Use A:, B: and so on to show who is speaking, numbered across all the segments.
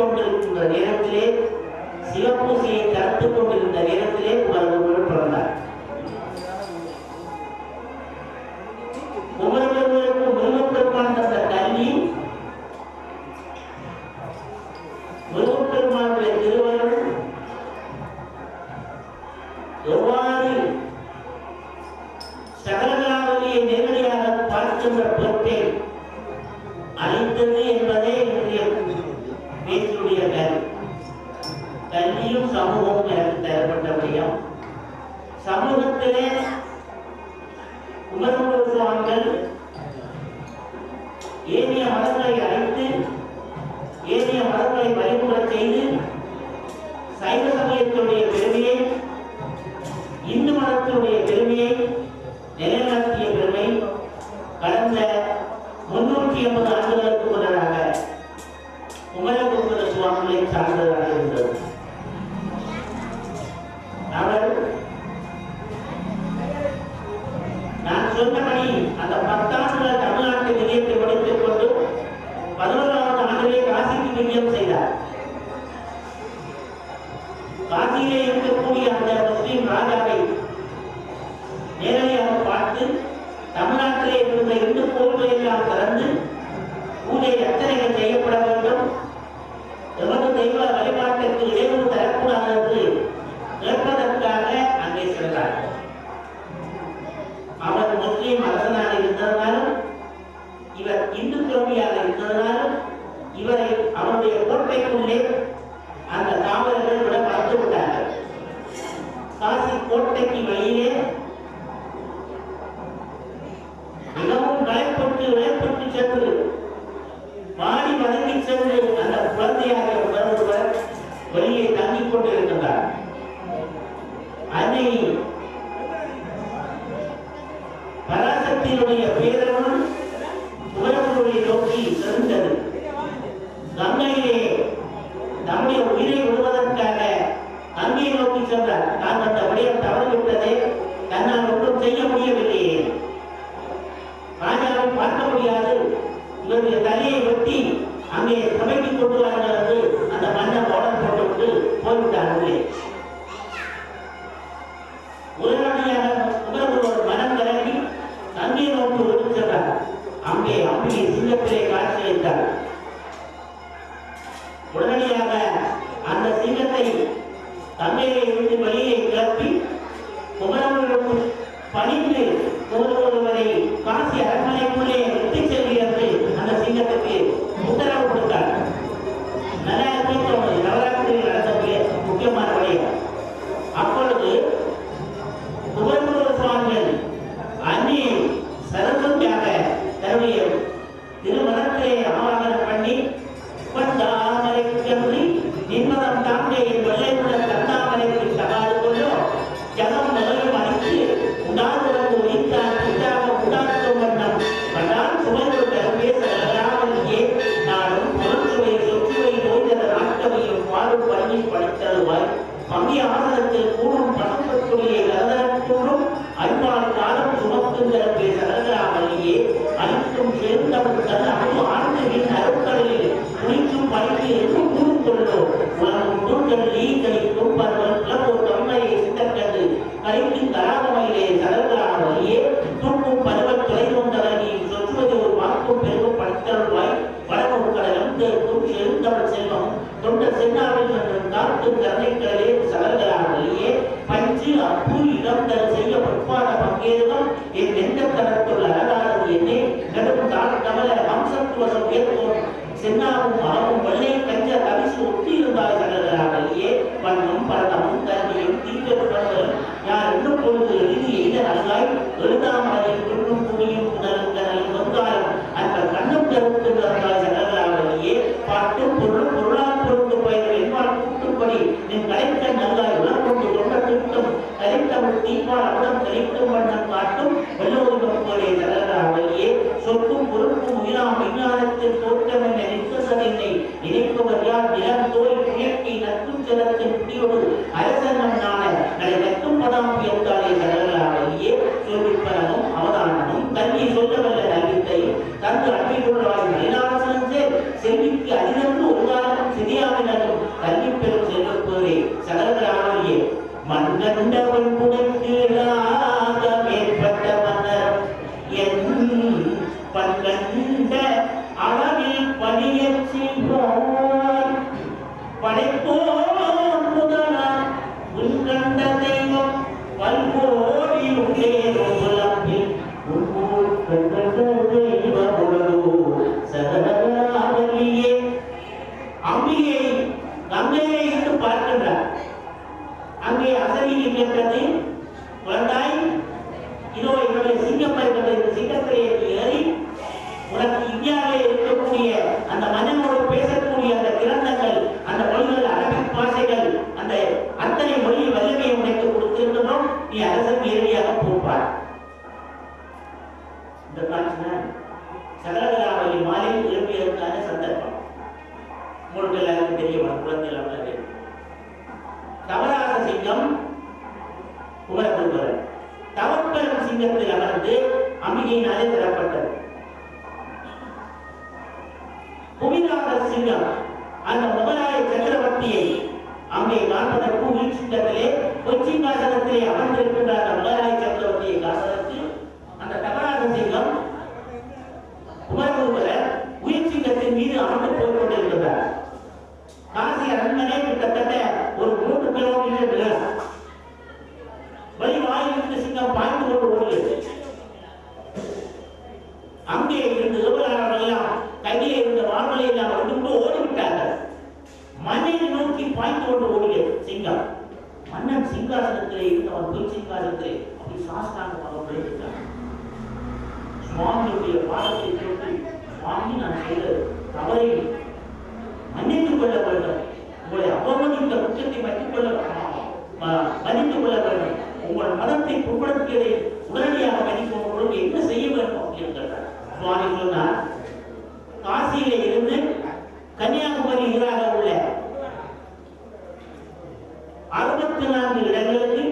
A: கொண்டிருக்கின்ற நேரத்திலே சிவப்பூசியை கலத்துக் கொண்டிருந்த நேரத்திலே குமரகுரு பிறந்தார். முருகப்பெருமான் தந்த கல்வி முருகப்பெருமானுடைய திருவருள் எவ்வாறு சகலகலாவதியை நேரடியாக பார்க்கின்ற பொறுப்பை அளித்தது என்பது பேச்சுடைய கல்வியும் சமூகமும் எனக்கு தரப்பட்ட விடயம் சமூகத்திலே உமர்முக சுவாமிகள் ஏனைய மதங்களை அழைத்து ஏனைய மதங்களை பறிமுறை செய்து நேரடியாக பார்த்து தமிழ்நாட்டிலே இருந்த இந்து கோவில்களை எல்லாம் திறந்து பூஜை அர்ச்சனைகள் செய்யப்பட வேண்டும். எவ்வளவு தெய்வ வழிபாட்டிற்கு இடைவெளி தரக்கூடாது என்று கேட்பதற்காக அங்கே சென்றார். அவர் முஸ்லீம் அரசனாக இருந்ததனாலும் இவர் இந்து துறவியாக இருந்ததனாலும் இவரை அவருடைய கோட்டைக்குள்ளே அந்த காவலர்கள் விட பார்த்து விட்டார்கள் காசி கோட்டைக்கு வெளியே சென்று. மாறி வதங்கி சென்று அந்த குழந்தையாக ஒருவர் வெளியே தங்கிக் கொண்டிருக்கின்றார். அதை பராசக்தியினுடைய பேரவன் உலகனுடைய நோக்கி சென்றது. கங்கையிலே நம்முடைய உயிரை விடுவதற்காக கங்கையை நோக்கி சென்றார். நான் அந்த விடயம் தவறிவிட்டதே. தன்னால் ஒன்றும் செய்ய முடியவில்லையே. இவருடைய தலையை வெட்டி அங்கே சபைக்கு கொண்டு வாருங்கள் அந்த மண்ணை ஆர்டர் போட்டுவிட்டு போய்விட்டார் உள்ளே உடனடியாக ஒரு மனம் கலங்கி தந்தையை நோக்கி விட்டு அங்கே அம்பிகை சிங்கத்திலே காட்சியளித்தார் உடனடியாக அந்த சிங்கத்தை தந்தையை பந்தாமரை கன்றி நிம்மதம் தாண்டே வெள்ளையுள்ள தந்தாமரைக்கு தகாது கொள்ளோ ஜனம் முதலும் அடித்து உண்டாகுவது ஒழித்தார் உண்டாக உண்டாக்கும் வண்ணம். சுமைகள் நாடும் கூடும் காலம் சுமக்குங்கிற பேசலாமல்லையே அனைத்தும் சேர்ந்தவன் தன் அணு ஆண்டுவின் కోసం పేరుతో చిన్నారు భావం వల్లే செலத்தின் பிடியோடு நடைபெற்ற வருடாய் இதோ என்னுடைய சிங்கம் இந்த சிங்கத்திலே ஏறி உனக்கு இந்தியாவிலே இருக்கக்கூடிய அந்த மனிதனோடு பேசக்கூடிய அந்த கிரந்தங்கள் அந்த மொழிகள் அரபிக் பாசைகள் அந்த அத்தனை மொழி வல்லமையை உனக்கு கொடுத்திருந்தோம் நீ அரசன் நேரடியாக போப்பார் இந்த காட்சினா சகலகலாவலி மாலை எழுப்பியதற்கான சந்தர்ப்பம். உங்களுக்கு எல்லாருக்கும் தெரிய வரும் குழந்தைகள் அவ்வளவு சிங்கம் புகழ் குமரகுருபரன் தவப்பெறும் சிங்கத்தில் அமர்ந்து அம்பிகையினாலே தரப்பட்டது புவிநாத சிங்கம் அந்த முகலாய சக்கரவர்த்தியை அங்கே காண்பதற்கு உயிர் சிங்கத்திலே கொச்சிங்காசனத்திலே அமர்ந்திருக்கின்ற அந்த முகலாய சக்கரவர்த்தியை காண்பதற்கு அந்த தவறாத சிங்கம் குமரகுருபரர் உயிர் சிங்கத்தின் மீது அமர்ந்து போய் கொண்டிருக்கிறார் காசி அரண்மனை கிட்டத்தட்ட ஒரு மூன்று கிலோமீட்டர் நீளம் வழி வாயிலிருந்து சிங்கம் பாய்ந்து கொண்டு ஓடுகிறது அங்கே இருந்து விவகாரங்கள் எல்லாம் கையிலே இருந்த வான்களை எல்லாம் வந்து கொண்டு ஓடிவிட்டார்கள் மண்ணை நோக்கி பாய்ந்து கொண்டு ஓடுகிறது சிங்கம் மன்னன் சிங்காசனத்திலே இருந்து அவன் பொய் சிங்காசனத்திலே அப்படி சாஸ்தாங்கமாக விழுந்துட்டான் சுவாமியுடைய பாடத்தை கேட்டு சுவாமி நான் செய்த தவறை மன்னித்துக் கொள்ள வேண்டும் உங்களை அவமதித்த குற்றத்தை மன்னித்துக் கொள்ள ம- மன்னித்துக் கொள்ள வேண்டும் உங்கள் மதத்தை புண்படுத்தியதை உடனடியாக மன்னிக்கும் உங்களுக்கு என்ன செய்ய வேண்டும் அப்படின்னு சுவாமி சொன்னார் காசியில இருந்து கன்னியாகுமரி எதிராக உள்ள அறுபத்தி நான்கு இடங்களுக்கு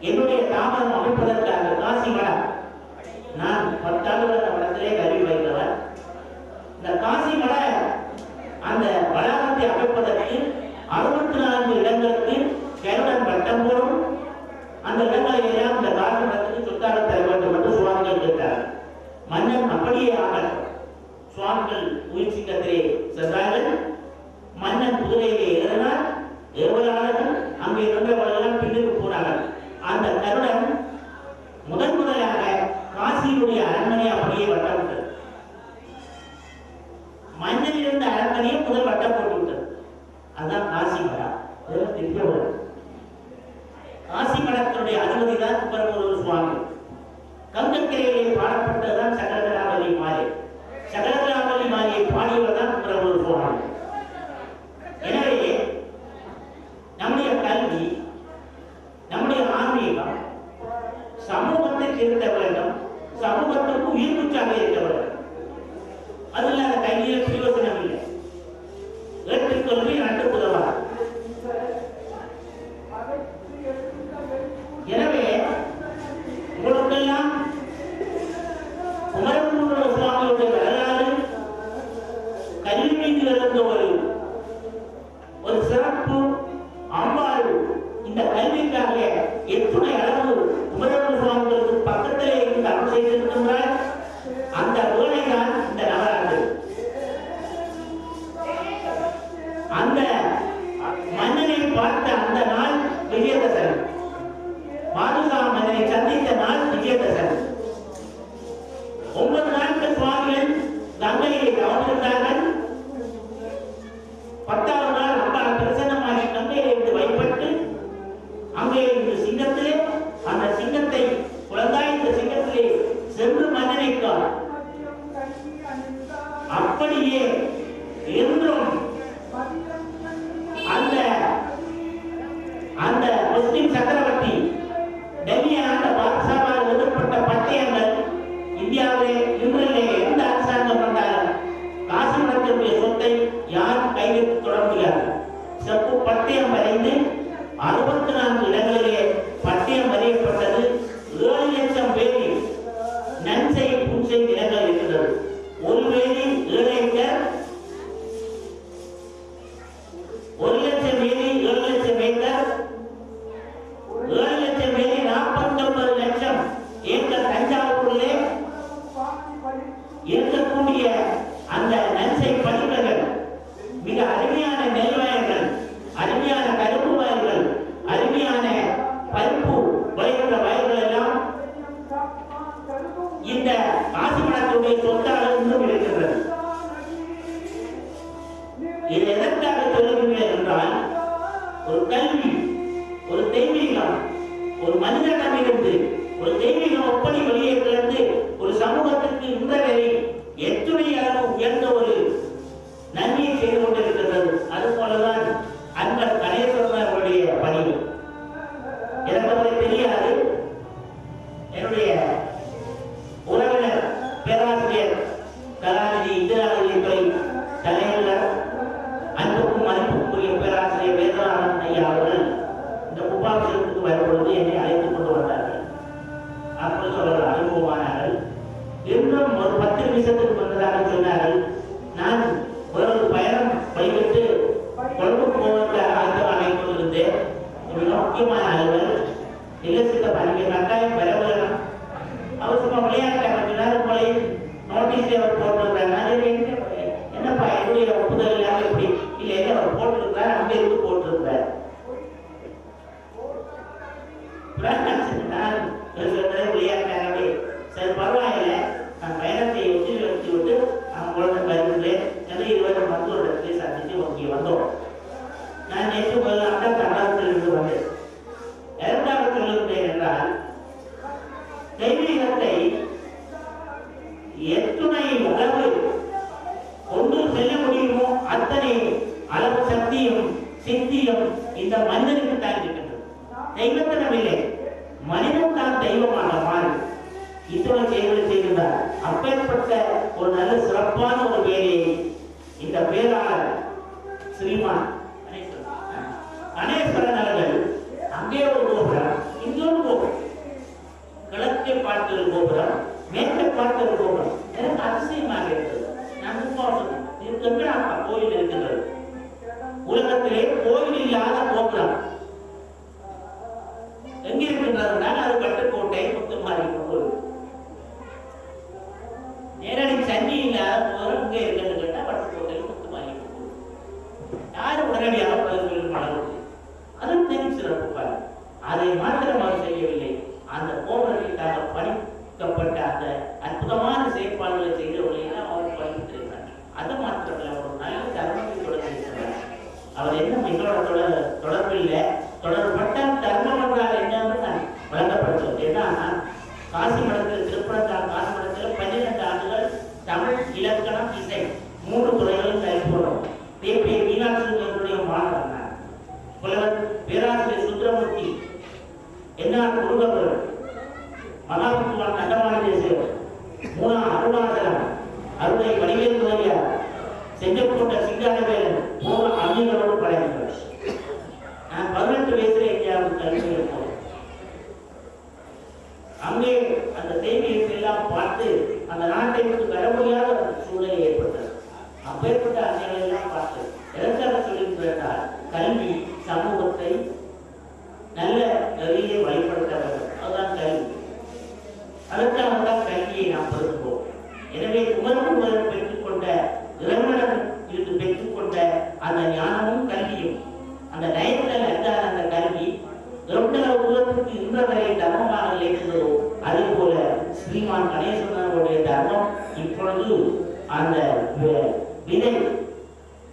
A: என்னுடைய தாமதம் அமைப்பதற்காக காசி மடம். நான் பத்தாண்டு வடத்திலே கல்வி வைத்தவர் இந்த காசி மட அந்த வளாகத்தை அமைப்பதற்கு அறுபத்தி நான்கு இடங்களுக்கு கருடன் பட்டம் போடும். அந்த இடங்களை எல்லாம் இந்த காரணத்துக்கு மடத்துக்கு தர வேண்டும் என்று சுவாமிகள் கேட்டார் மன்னன் அப்படியே ஆகல் சுவாமிகள் உயிர்ச்சிக்கத்திலே சென்றார்கள். மன்னன் குதிரையிலே ஏறினார். ஏவலாளர்கள் அங்கே இருந்தவர்களெல்லாம் பின்னுக்கு போனார்கள். அந்த கருடன் முதன் முதலாக காசியினுடைய அரண்மனை அப்படியே வட்டமிட்டது. அதையும் முதல் வட்டம் போட்டு விட்டது. அதுதான் காசி மடம் தெரிய காசி மடத்தினுடைய அதிபதி தான் குமரகுரு சுவாமி. கங்கக்கரையிலே பாடப்பட்டதுதான் சகலகலாவலி மாலை. சகலகலாவலி மாலையை பாடியவர் தான் குமரகுரு சுவாமி. எனவே நம்முடைய கல்வி நம்முடைய ஆன்மீகம் சமூகத்தை திருத்த வேண்டும் சமூகத்துக்கு உயிர்ப்புச்சாக இருக்க வேண்டும் அதில் அறுபத்தி விட்டு அவங்களோட இத்துணை செய்கின்றார். அப்பேற்பட்ட ஒரு நல்ல சிறப்பான ஒரு வேலையை இந்த பேராளர் ஸ்ரீமான் கணேஸ்வரன் அவர்கள் அங்கே ஒரு கோபுரம் இங்கே ஒரு கோபுரம். கிழக்கே பார்த்து ஒரு கோபுரம் மேற்கை பார்த்து ஒரு கோபுரம். எனக்கு அதிசயமாக இருந்தது நான் முன்பாவது எங்கடாப்பா கோயில் இருக்கின்றது. உலகத்திலே கோயில் இல்லாத கோபுரம். எங்க இருக்கின்றதுனா அது கட்ட முத்துமாரி கோயில் நேரடி சன்னி இல்லாத அங்கே கோபுரம் கேட்டால் இருக்கிறது கேட்டா பட்டுக்கோட்டை வாங்கி கோயில் யாரும் உடனடியாக பதில் வளர்ந்து அளவுக்கு அதுவும் தெரியும் சிறப்பு பாரு அதை மாத்திரம் அவர் செய்யவில்லை. அந்த கோபுரத்தில் பணிக்கப்பட்ட அந்த அற்புதமான செயற்பாடுகளை செய்தவர்களை அவர் படித்திருக்கிறார் அது மாத்திரமல்ல ஒரு நல்ல தர்மத்தை தொடர்ந்து அவர் என்ன எங்களோட தொடர் தொடர்பு இல்லை. தொடர்பட்ட தர்மம் என்றால் என்னன்னு நான் விளங்கப்படுத்துவது ஏன்னா காசி மடத்தில் செஞ்சக்கோட்ட சிங்காரவேலன் போன்ற அறிஞர்களோடு பழகினார். நான் பதினெட்டு வயசுல எங்கேயாவது அறிஞர்கள் அங்கே அந்த செய்தியை எல்லாம் பார்த்து அந்த நாட்டை விட்டு வர முடியாத சூழ்நிலை ஏற்பட்டது. அப்பேற்பட்ட அறிஞர்களை எல்லாம் பார்த்து எதற்காக சொல்லியிருக்கிறார் கல்வி சமூகத்தை நல்ல நெறியை வழிபடுத்த வேண்டும் அதுதான் கல்வி அதற்காக தான் கல்வியை நாம் பெறுகிறோம் எனவே குமரகுமரன் பெற்றுக்கொண்ட இறைவனிடம் இருந்து பெற்றுக்கொண்ட அந்த ஞானமும் கல்வியும் அந்த நயத்தில் அல்லாத அந்த கல்வி எவ்வளவு தூரத்துக்கு இன்ற வரை தர்மமாக இருந்ததோ அதே போல ஸ்ரீமான் கணேசனுடைய தர்மம் இப்பொழுது அந்த விதை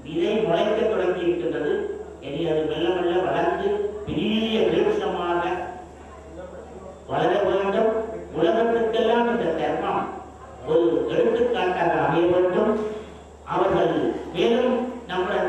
A: விதை முளைக்க தொடங்கி இருக்கின்றது. இனி அது மெல்ல மெல்ல வளர்ந்து பெரிய விருட்சமாக வளர வேண்டும். உலகத்திற்கெல்லாம் இந்த தர்மம் ஒரு எடுத்துக்காட்டாக அமைய வேண்டும். அவர்கள் மேலும் நம்முடைய